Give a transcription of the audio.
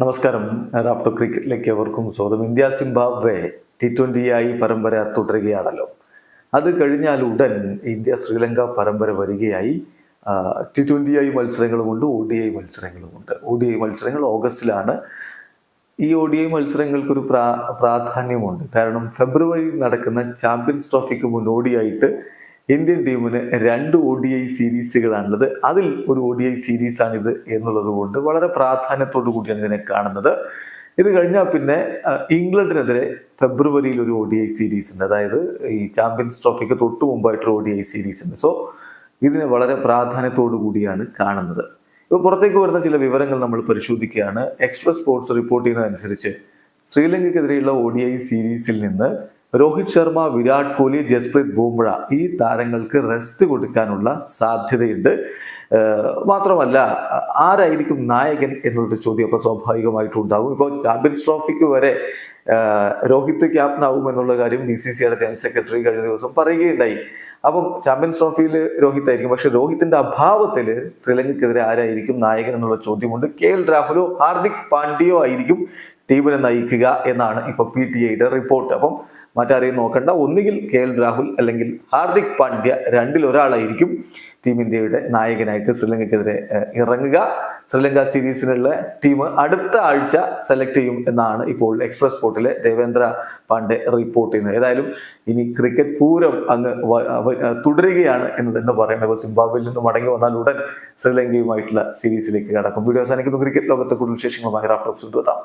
നമസ്കാരം. റാഫ്റ്റോ ക്രിക്കറ്റിലേക്ക് അവർക്കും സ്വാഗതം. ഇന്ത്യ സിംബാബ്വെ ടി ട്വന്റി ആയി പരമ്പര തുടരുകയാണല്ലോ. അത് കഴിഞ്ഞാൽ ഉടൻ ഇന്ത്യ ശ്രീലങ്ക പരമ്പര വരികയായി. ടി ട്വന്റി ആയി മത്സരങ്ങളുമുണ്ട് ഒ ഡി ഐ മത്സരങ്ങളുമുണ്ട്. ഒ ഡി ഐ മത്സരങ്ങൾ ഓഗസ്റ്റിലാണ്. ഈ ഒ ഡി ഐ മത്സരങ്ങൾക്കൊരു പ്രാ പ്രാധാന്യമുണ്ട്. കാരണം ഫെബ്രുവരിയിൽ നടക്കുന്ന ചാമ്പ്യൻസ് ട്രോഫിക്ക് മുന്നോടിയായിട്ട് ഇന്ത്യൻ ടീമിന് രണ്ട് ഒ ഡി ഐ സീരീസുകളാണുള്ളത്. അതിൽ ഒരു ഒ ഡി ഐ സീരീസാണിത് എന്നുള്ളത് കൊണ്ട് വളരെ പ്രാധാന്യത്തോടു കൂടിയാണ് ഇതിനെ കാണുന്നത്. ഇത് കഴിഞ്ഞാൽ പിന്നെ ഇംഗ്ലണ്ടിനെതിരെ ഫെബ്രുവരിയിൽ ഒരു ഒ ഡി ഐ സീരീസ് ഉണ്ട് അതായത് ഈ ചാമ്പ്യൻസ് ട്രോഫിക്ക് തൊട്ട് മുമ്പായിട്ടൊരു ഒ ഡി ഐ സീരീസ് ഉണ്ട് സോ ഇതിനെ വളരെ പ്രാധാന്യത്തോടു കൂടിയാണ് കാണുന്നത്. ഇപ്പോൾ പുറത്തേക്ക് വരുന്ന ചില വിവരങ്ങൾ നമ്മൾ പരിശോധിക്കുകയാണ്. എക്സ്പ്രസ് സ്പോർട്സ് റിപ്പോർട്ട് ചെയ്യുന്നതനുസരിച്ച് ശ്രീലങ്കയ്ക്കെതിരെയുള്ള ഒ ഡി ഐ സീരീസിൽ നിന്ന് രോഹിത് ശർമ്മ വിരാട് കോഹ്ലി ജസ്പ്രീത് ബൂംറ ഈ താരങ്ങൾക്ക് റെസ്റ്റ് കൊടുക്കാനുള്ള സാധ്യതയുണ്ട്. മാത്രമല്ല ആരായിരിക്കും നായകൻ എന്നുള്ളൊരു ചോദ്യം അപ്പോൾ സ്വാഭാവികമായിട്ടും ഉണ്ടാകും ഇപ്പോൾ ചാമ്പ്യൻസ് ട്രോഫിക്ക് വരെ രോഹിത് ക്യാപ്റ്റൻ ആകും എന്നുള്ള കാര്യം ബി സി സിയുടെ ജനറൽ സെക്രട്ടറി കഴിഞ്ഞ ദിവസം പറയുകയുണ്ടായി. അപ്പം ചാമ്പ്യൻസ് ട്രോഫിയിൽ രോഹിത് ആയിരിക്കും. പക്ഷെ രോഹിത്തിന്റെ അഭാവത്തിൽ ശ്രീലങ്കയ്ക്കെതിരെ ആരായിരിക്കും നായകൻ എന്നുള്ള ചോദ്യമുണ്ട്. കെ എൽ രാഹുലോ ഹാർദിക് പാണ്ഡ്യയോ ആയിരിക്കും ടീമിനെ നയിക്കുക എന്നാണ് ഇപ്പൊ പി ടി ഐയുടെ റിപ്പോർട്ട്. അപ്പം മറ്റാരെയും നോക്കണ്ട. ഒന്നുകിൽ കെ എൽ രാഹുൽ അല്ലെങ്കിൽ ഹാർദിക് പാണ്ഡ്യ രണ്ടിൽ ഒരാളായിരിക്കും ടീം ഇന്ത്യയുടെ നായകനായിട്ട് ശ്രീലങ്കയ്ക്കെതിരെ ഇറങ്ങുക. ശ്രീലങ്ക സീരീസിനുള്ള ടീം അടുത്ത ആഴ്ച സെലക്ട് ചെയ്യും എന്നാണ് ഇപ്പോൾ എക്സ്പ്രസ് സ്പോർട്ടിലെ ദേവേന്ദ്ര പാണ്ഡെ റിപ്പോർട്ട് ചെയ്യുന്നത്. ഏതായാലും ഇനി ക്രിക്കറ്റ് പൂരം അങ്ങ് തുടരുകയാണ് എന്ന് തന്നെ പറയുന്നത് ഇപ്പോൾ നിന്ന് മടങ്ങി വന്നാൽ ഉടൻ ശ്രീലങ്കയുമായിട്ടുള്ള സീരീസിലേക്ക് കടക്കും. വീഡിയോ അവസാനിക്കുന്നു. ക്രിക്കറ്റ് ലോകത്തെ കൂടുതൽ വിശേഷങ്ങളുമായി റാഫ്റ്റോക്സ് എത്താം.